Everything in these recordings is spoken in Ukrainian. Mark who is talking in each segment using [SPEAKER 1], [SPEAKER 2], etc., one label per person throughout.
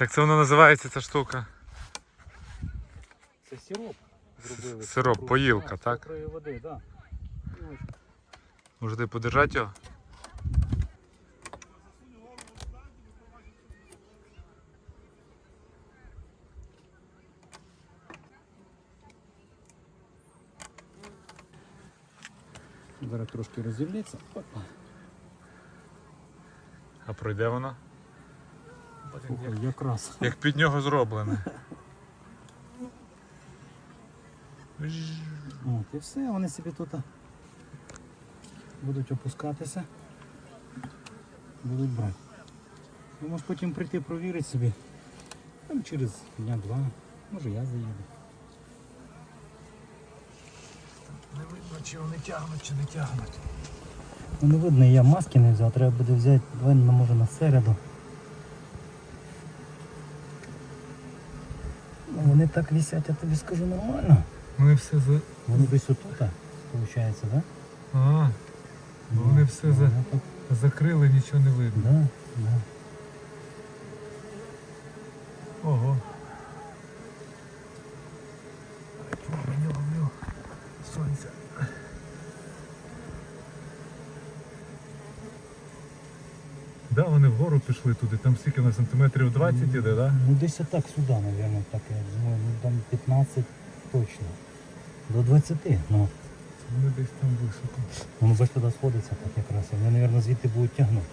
[SPEAKER 1] Як це воно називається ця штука?
[SPEAKER 2] Це сироп зробили.
[SPEAKER 1] Сироп, поїлка,
[SPEAKER 2] Так,
[SPEAKER 1] так?
[SPEAKER 2] цукру води. Да.
[SPEAKER 1] Можете подержати його?
[SPEAKER 2] Зараз трошки розівнеться. Опа.
[SPEAKER 1] А пройде воно?
[SPEAKER 2] Слухай, якраз.
[SPEAKER 1] Як під нього зроблене.
[SPEAKER 2] От, і все, вони собі тут будуть опускатися, будуть брати. Ти можеш потім прийти провірити собі. Там через дня-два, може я заїду.
[SPEAKER 1] Не видно, чи вони тягнуть, чи не тягнуть.
[SPEAKER 2] Ну не видно, я маски не взяв, треба буде взяти, давай ну, може на середу. Вони так висять, я тобі скажу нормально.
[SPEAKER 1] Вони все за.
[SPEAKER 2] Вони десь отут, виходить, так? Да?
[SPEAKER 1] А, Ну, вони все за-
[SPEAKER 2] так...
[SPEAKER 1] закрили, нічого не видно.
[SPEAKER 2] Да, да.
[SPEAKER 1] Ого. Да, вони вгору пішли туди, там скільки на сантиметрів 20 іде, да?
[SPEAKER 2] Ну десь отак сюди, мабуть, так я думаю, ну там 15 точно. До 20, ну.
[SPEAKER 1] Вони десь там високо.
[SPEAKER 2] Воно бач туди сходиться так якраз. і Вони, мабуть, звідти будуть тягнути.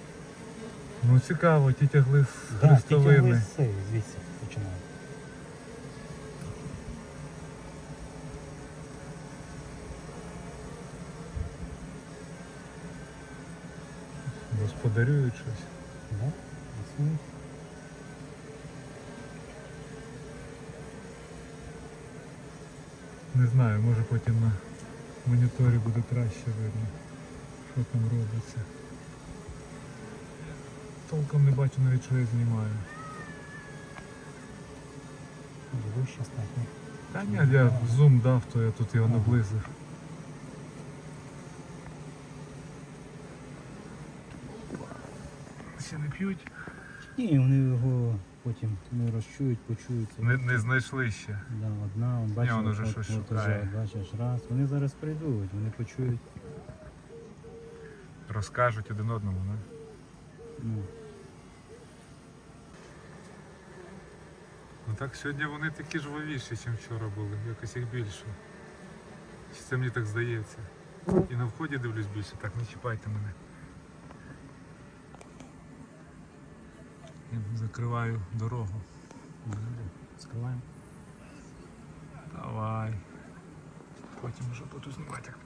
[SPEAKER 1] Ну цікаво, ті тягли з
[SPEAKER 2] Да, ті
[SPEAKER 1] хрестовини.
[SPEAKER 2] тягли з цієї, звідси починають.
[SPEAKER 1] Господарюють щось.
[SPEAKER 2] Да?
[SPEAKER 1] Не знаю, може потім на моніторі буде краще видно, що там робиться. Толком не бачу навіть, що я знімаю.
[SPEAKER 2] Вище стати.
[SPEAKER 1] Та ні, я зум дав, то я тут його
[SPEAKER 2] Ага.
[SPEAKER 1] наблизив. Ще не п'ють?
[SPEAKER 2] Ні, вони його потім не розчують, почуються.
[SPEAKER 1] Не, не знайшли ще.
[SPEAKER 2] Да, одна, он, бачиш,
[SPEAKER 1] воно вже щось шукає.
[SPEAKER 2] бачиш, раз. Вони зараз прийдуть, вони почують.
[SPEAKER 1] Розкажуть один одному, не?
[SPEAKER 2] Ну,
[SPEAKER 1] Ну так сьогодні вони такі жвавіші, ніж вчора були, якось їх більше. Чи це мені так здається? І на вході дивлюсь більше, так не чіпайте мене. Закриваю дорогу.
[SPEAKER 2] добре. Скриваємо.
[SPEAKER 1] Давай. Потім вже буду знімати, як